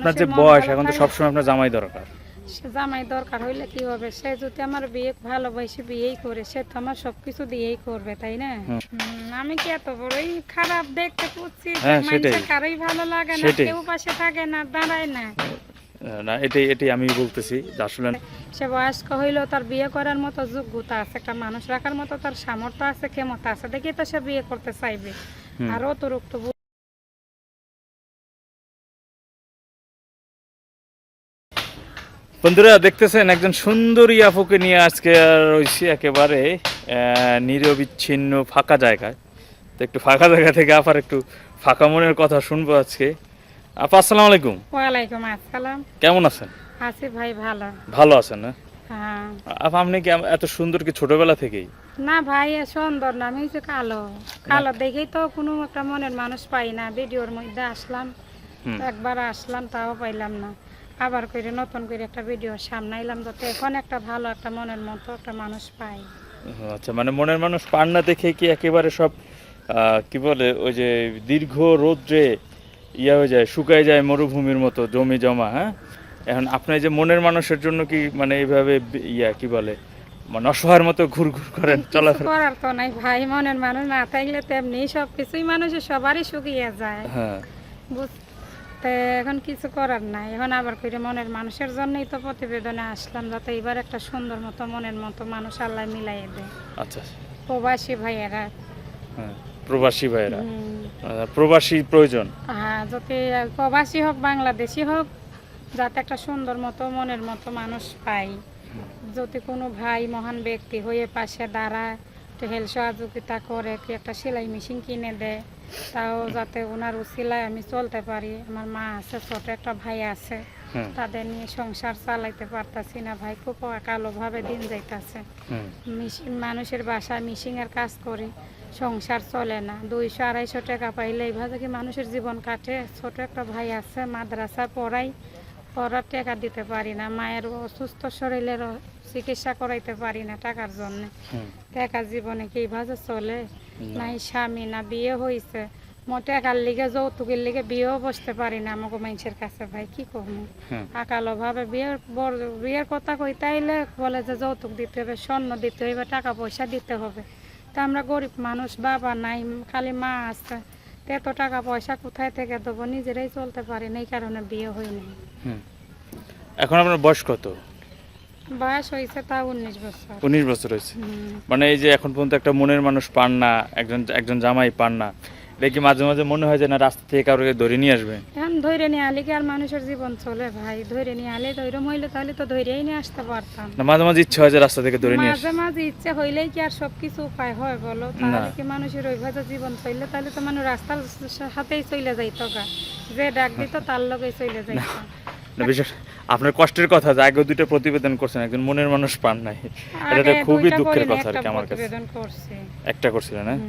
আপনার যে বয়স এখন তো সবসময় আপনার জামাই দরকার। সে জামাই দরকার হইলে কি হবে? সে যদি আমার বিয়ে ভালোবাসে বিয়েই করে সে তো আমার সবকিছু দিয়েই করবে তাই না? আমি কি এত বড়ই খারাপ দেখতে পুচ্ছি? হ্যাঁ, সেটাই। কারোই ভালো লাগে না কেউ পাশে থাকে না দাঁড়ায় না। না এটাই এটাই আমি বলতেছি আসলে সে বয়স্ক হইলেও তার বিয়ে করার মতো যোগ্যতা আছে একটা মানুষ রাখার মতো তার সামর্থ্য আছে ক্ষমতা আছে দেখি তো সে বিয়ে করতে চাইবে। আর অতিরিক্ত বন্ধুরা দেখতেছেন একজন সুন্দরী আপুকে নিয়ে আজকে রয়েছি একেবারে নিরবিচ্ছিন্ন ফাঁকা জায়গায়। তো একটু ফাঁকা জায়গা থেকে আবার একটু ফাঁকা মনের কথা শুনব আজকে। আপা আসসালামু আলাইকুম। ওয়ালাইকুম আসসালাম। কেমন আছেন? আছি ভাই ভালো। ভালো আছেন না? হ্যাঁ। আপা আপনি কি এত সুন্দর কি ছোটবেলা থেকেই? না ভাই এ সুন্দর না আমি হচ্ছে কালো। কালো দেখেই তো কোনো একটা মনের মানুষ পাই না ভিডিওর মধ্যে আসলাম। একবার আসলাম তাও পাইলাম না। আবার করে নতুন করে একটা ভিডিও সামনে আইলাম যাতে এখন একটা ভালো একটা মনের মতো একটা মানুষ পাই। আচ্ছা মানে মনের মানুষ পান না দেখে কি একেবারে সব কি বলে ওই যে দীর্ঘ রৌদ্রে ইয়া হয়ে যায় শুকায় যায় মরুভূমির মতো জমি জমা হ্যাঁ? এখন আপনি যে মনের মানুষের জন্য কি মানে এইভাবে ইয়া কি বলে মানে অসহায়ের মতো ঘুর ঘুর করেন চলাফেরা? করার তো নাই ভাই মনের মানুষ না থাকলে তেমনি সব কিছুই মানুষের সবারই শুকিয়ে যায়। হ্যাঁ। বুঝতে এখন কিছু করার নাই। এখন আবার করে মনের মানুষের জন্যই তো প্রতিবেদনে আসলাম যাতে এবার একটা সুন্দর মতো মনের মতো মানুষ আল্লাহ মিলাই দেয়। আচ্ছা প্রবাসী ভাইয়েরা। হ্যাঁ প্রবাসী ভাইয়েরা। প্রবাসী প্রয়োজন? হ্যাঁ যাতে প্রবাসী হোক বাংলাদেশি হোক যাতে একটা সুন্দর মতো মনের মতো মানুষ পাই। যদি কোনো ভাই মহান ব্যক্তি হয়ে পাশে দাঁড়ায় একটু হেল্প সহযোগিতা করে কি একটা সেলাই মেশিন কিনে দেয় তাও যাতে ওনার উসিলায় আমি চলতে পারি। আমার মা আছে ছোট একটা ভাই আছে। তাদের নিয়ে সংসার চালাইতে পারতাছি না ভাই খুব কালোভাবে দিন যাইতাছে। মিশিং মানুষের বাসায় মিশিংয়ের কাজ করি সংসার চলে না। দুইশো আড়াইশো টাকা পাইলে এইভাবে কি মানুষের জীবন কাটে? ছোট একটা ভাই আছে মাদ্রাসা পড়াই পড়ার টাকা দিতে পারি না। মায়ের অসুস্থ শরীরের চিকিৎসা করাইতে পারি না টাকার জন্য। টাকা জীবনে কি এইভাবে চলে? নাই স্বামী না বিয়ে হয়েছে মো টাকার লিগে যৌতুকের লিগে বিয়েও বসতে পারি না আমাকে মানুষের কাছে ভাই কি করব হুম আকালো ভাবে বিয়ের বর বিয়ের কথা কই তাইলে বলে যে যৌতুক দিতে হবে স্বর্ণ দিতে হবে টাকা পয়সা দিতে হবে। তা আমরা গরিব মানুষ বাবা নাই খালি মা আছে। এত টাকা পয়সা কোথায় থেকে দেবো? নিজেরাই চলতে পারি না এই কারণে বিয়ে হয়নি এখন আপনার বয়স কত? বয়স হয়েছে তা উনিশ বছর। উনিশ বছর হয়েছে। মানে এই যে এখন পর্যন্ত একটা মনের মানুষ পান না একজন একজন জামাই পান না এটা কি মাঝে মাঝে মনে হয় যে না রাস্তা থেকে কাউকে ধরে নিয়ে আসবে। এখন ধৈর্য নিয়ে আলে কি আর মানুষের জীবন চলে ভাই? ধৈর্য নিয়ে আলে ধৈর্য হইলে তাহলে তো ধৈর্যই নিয়ে আসতে পারতাম। না মাঝে মাঝে ইচ্ছা হয় যে রাস্তা থেকে ধরে নিয়ে মাঝে মাঝে ইচ্ছে হইলেই কি আর সবকিছু উপায় হয় বলো? তাহলে কি মানুষের ওইভাবে জীবন চললে তাহলে তো মানুষ রাস্তার হাতেই চলে যাইতো গা। যে ডাক দিত তার লগেই চলে যাইতো। না বিশেষ আপনার কষ্টের কথা যে আগে দুটো প্রতিবেদন করছেন একজন মনের মানুষ পান নাই। এটা খুবই দুঃখের কথা আর কি আমার কাছে। একটা করছিলেন হ্যাঁ?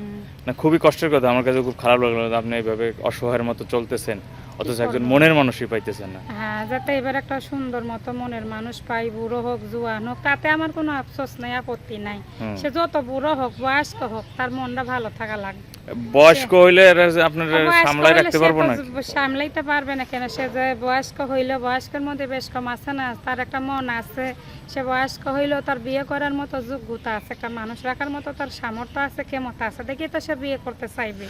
না খুবই কষ্টের কথা আমার কাছে খুব খারাপ লাগল আপনি এইভাবে অসহায়ের মতো চলতেছেন অথচ একজন মনের মানুষই পাইতেছেন না। হ্যাঁ যাতে এবার একটা সুন্দর মতো মনের মানুষ পাই বুড়ো হোক জুয়ান হোক তাতে আমার কোনো আফসোস নাই আপত্তি নাই। সে যত বুড়ো হোক বয়স্ক হোক তার মনটা ভালো থাকা লাগবে। বয়স্ক হইলে আপনার সামলাই রাখতে পারব না সামলাইতে পারবে না কেন? সে যে বয়স্ক হইলে বয়স্কের মধ্যে বেশ কম আছে না তার একটা মন আছে। সে বয়স্ক হইলেও তার বিয়ে করার মতো যোগ্যতা আছে একটা মানুষ রাখার মতো তার সামর্থ্য আছে ক্ষমতা আছে দেখি তো সে বিয়ে করতে চাইবে।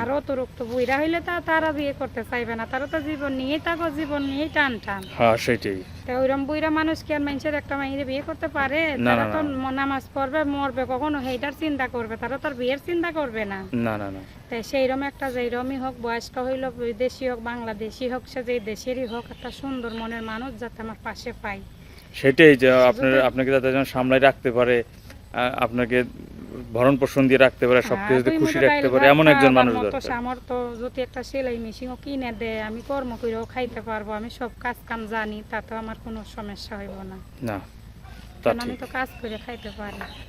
আর অতিরিক্ত বুইরা হইলে তা তারা বিয়ে করতে চাইবে না তারা তো জীবন নিয়েই থাকো জীবন নিয়েই টান টান হ্যাঁ সেটাই। তো বুইরা মানুষ কি আর মানুষের একটা মাইরে বিয়ে করতে পারে? তারা তো নামাজ পড়বে মরবে কখনো চিন্তা করবে তারা তার বিয়ের চিন্তা করবে না। না না না। তো সেইরকম একটা যেইরমই হোক বয়স্ক হইল বিদেশি হোক বাংলাদেশি হোক সে যেই দেশেরই হোক একটা সুন্দর মনের মানুষ যাতে আমার পাশে পাই। সেটাই যে আপনার আপনাকে যাতে যেন সামলাই রাখতে পারে আপনাকে ভরণ পোষণ দিয়ে রাখতে পারে সবকিছু হ্যাঁ, খুশি রাখতে পারে এমন একজন মানুষ দরকার। সামর্থ্য যদি একটা সেলাই মেশিনও কিনে দেয় আমি কর্ম করেও খাইতে পারব আমি সব কাজ কাম জানি তাতে আমার কোনো সমস্যা হইব না। না তা তো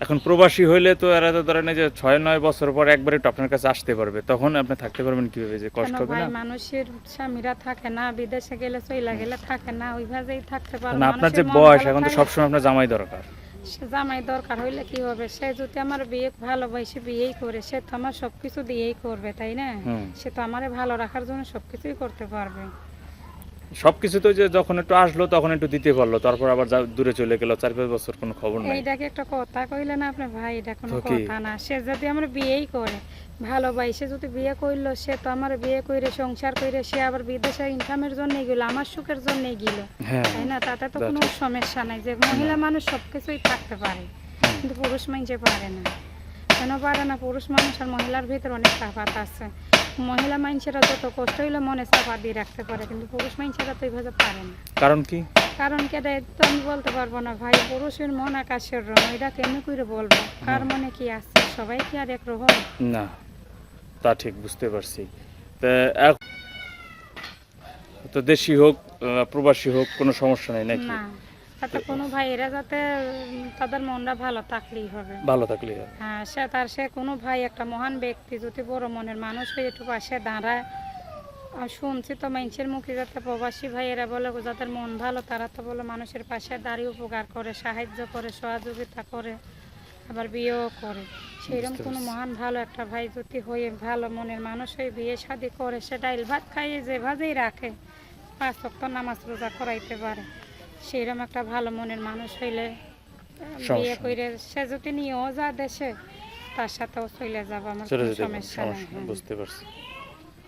এখন প্রবাসী হইলে তো এরা তো ধরেন যে ছয় নয় বছর পর একবারে আপনার কাছে আসতে পারবে তখন আপনি থাকতে পারবেন কীভাবে যে কষ্ট হবে না? মানুষের স্বামীরা থাকে না বিদেশে গেলে চইলা গেলে থাকে না ওইভাবেই থাকতে পারবে আপনার যে বয়স এখন তো সবসময় আপনার জামাই দরকার। সে জামাই দরকার হইলে কি হবে? সে যদি আমার বিয়ে ভালোবাসে বিয়েই করে সে তো আমার সবকিছু দিয়েই করবে তাই না? সে তো আমারে ভালো রাখার জন্য সবকিছুই করতে পারবে। সবকিছু তো যে যখন একটু আসলো তখন একটু দিতে পারল। তারপর আবার দূরে চলে গেল চার পাঁচ বছর কোনো খবর নাই। এইটাকে একটা কথা কইলে না আপনি ভাই এটা কোনো কথা না। সে যদি আমার বিয়েই করে ভালোবাসে যদি বিয়ে করল সে তো আমার বিয়ে করে সংসার করে সে আবার বিদেশে ইনকামের জন্য গেল আমার সুখের জন্য গেল। হ্যাঁ তাই না? তাতে তো কোনো সমস্যা নাই যে মহিলা মানুষ সবকিছুই থাকতে পারে কিন্তু পুরুষ মানুষে পারে না। কেন পারে না? পুরুষ মানুষ আর মহিলার ভিতরে অনেক তফাৎ আছে। মহিলা মানুষেরা যত কষ্ট হইলে মনে চাপা দিয়ে রাখতে পারে কিন্তু পুরুষ মানুষেরা তো এইভাবে পারে না। কারণ কি? কারণ কেটে তো আমি বলতে পারব না ভাই পুরুষের মন আকাশের রং এটা কেমনি করে বলব? কার মনে কি আছে? সবাই কি আর একরকম না তা ঠিক বুঝতে পারছি। তা দেশি হোক প্রবাসী হোক কোনো সমস্যা নেই নাকি? না। তাতে কোনো ভাইয়েরা যাতে তাদের মনটা ভালো থাকলেই হবে। ভালো থাকলে হবে। হ্যাঁ সে তার সে কোনো ভাই একটা মহান ব্যক্তি যদি বড় মনের মানুষ হয়ে একটু পাশে দাঁড়ায় আর শুনছি তো মানুষের মুখে যাতে প্রবাসী ভাইয়েরা বলে যাদের মন ভালো তারা তো বলে মানুষের পাশে দাঁড়িয়ে উপকার করে সাহায্য করে সহযোগিতা করে আবার বিয়েও করে। সেইরকম কোনো মহান ভালো একটা ভাই যদি হয়ে ভালো মনের মানুষ হয়ে বিয়ে শাদি করে সে ডাইল ভাত খাইয়ে যে ভাজেই রাখে পাঁচ ওয়াক্ত নামাজ রোজা করাইতে পারে। সেইরকম একটা ভালো মনের মানুষ হইলে বিয়ে করে সে যদি নিয়েও যা দেশে তার সাথেও চলে যাব আমার সমস্যা। বুঝতে পারছি।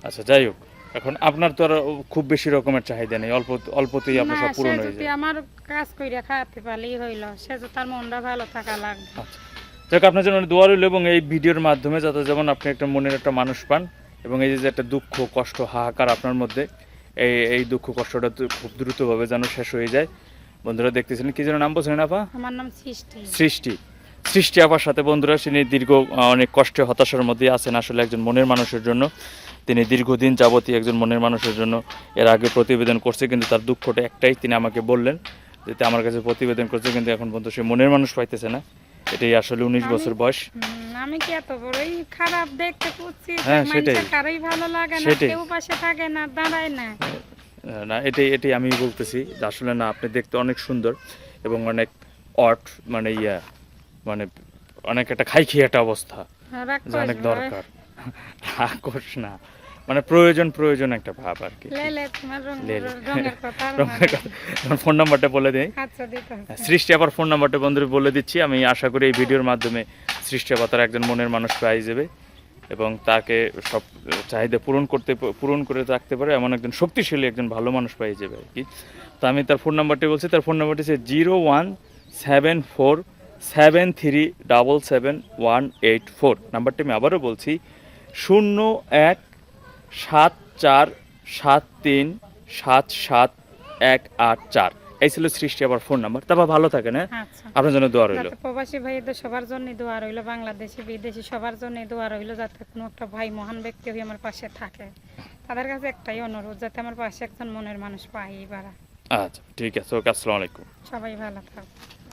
আচ্ছা যাই হোক এখন আপনার তো আর খুব বেশি রকমের চাহিদা নেই অল্প অল্পতেই আপনার সব পূরণ হয়ে যায়। আমার কাজ করে খাওয়াতে পারলেই হইল সে তো তার মনটা ভালো থাকা লাগবে। আচ্ছা। যাক আপনার জন্য দোয়া রইল এবং এই ভিডিওর মাধ্যমে যাতে যেমন আপনি একটা মনের একটা মানুষ পান এবং এই যে একটা দুঃখ কষ্ট হাহাকার আপনার মধ্যে এই এই দুঃখ কষ্টটা খুব দ্রুতভাবে যেন শেষ হয়ে যায়। বন্ধুরা দেখতেছেন কি যেন নাম বলছেন আপা? আমার নাম সৃষ্টি। সৃষ্টি। সৃষ্টি আপার সাথে বন্ধুরা তিনি দীর্ঘ অনেক কষ্টে হতাশার মধ্যে আছেন আসলে একজন মনের মানুষের জন্য। তিনি দীর্ঘদিন যাবতীয় একজন মনের মানুষের জন্য এর আগে প্রতিবেদন করছে কিন্তু তার দুঃখটা একটাই তিনি আমাকে বললেন যে আমার কাছে প্রতিবেদন করছে কিন্তু এখন পর্যন্ত সে মনের মানুষ পাইতেছে না। এটাই আসলে উনিশ বছর বয়স। আমি কি এত বড়ই খারাপ দেখতে হ্যাঁ, কারোই ভালো লাগে না কেউ পাশে থাকে না দাঁড়ায় না। না এটাই এটাই আমি বলতেছি। আসলে না আপনি দেখতে অনেক সুন্দর এবং অনেক অট মানে ইয়া মানে অনেক একটা খাই খেয়ে একটা অবস্থা অনেক দরকার। করিস না। মানে প্রয়োজন প্রয়োজন একটা ভাব আর কি। ফোন নাম্বারটা বলে দিই। আচ্ছা দিতে হবে। সৃষ্টি আবার ফোন নাম্বারটা বন্ধুরা বলে দিচ্ছি। আমি আশা করি এই ভিডিওর মাধ্যমে সৃষ্টি আবার তার একজন মনের মানুষ পাই যাবে এবং তাকে সব চাহিদা পূরণ করতে পূরণ করে রাখতে পারে এমন একজন শক্তিশালী একজন ভালো মানুষ পাই যাবে আর কি। তো আমি তার ফোন নাম্বারটি বলছি। তার ফোন নাম্বারটি হচ্ছে zero one seven four seven three double seven one eight four. নাম্বারটি আমি আবারও বলছি। শূন্য এক সাত চার সাত তিন সাত সাত এক আট চার। এই ছিল সৃষ্টি আবার ফোন নাম্বার। তারপর ভালো থাকেন হ্যাঁ? আচ্ছা। আপনার জন্য দোয়া রইল। প্রবাসী ভাইদের সবার জন্য দোয়া রইল বাংলাদেশি বিদেশি সবার জন্য দোয়া রইল যাতে কোনো একটা ভাই মহান ব্যক্তি হয়ে আমার পাশে থাকে। তাদের কাছে একটাই অনুরোধ যাতে আমার পাশে একজন মনের মানুষ পাই এবার আচ্ছা ঠিক আছে। ওকে আসসালামু আলাইকুম। সবাই ভালো থাকবে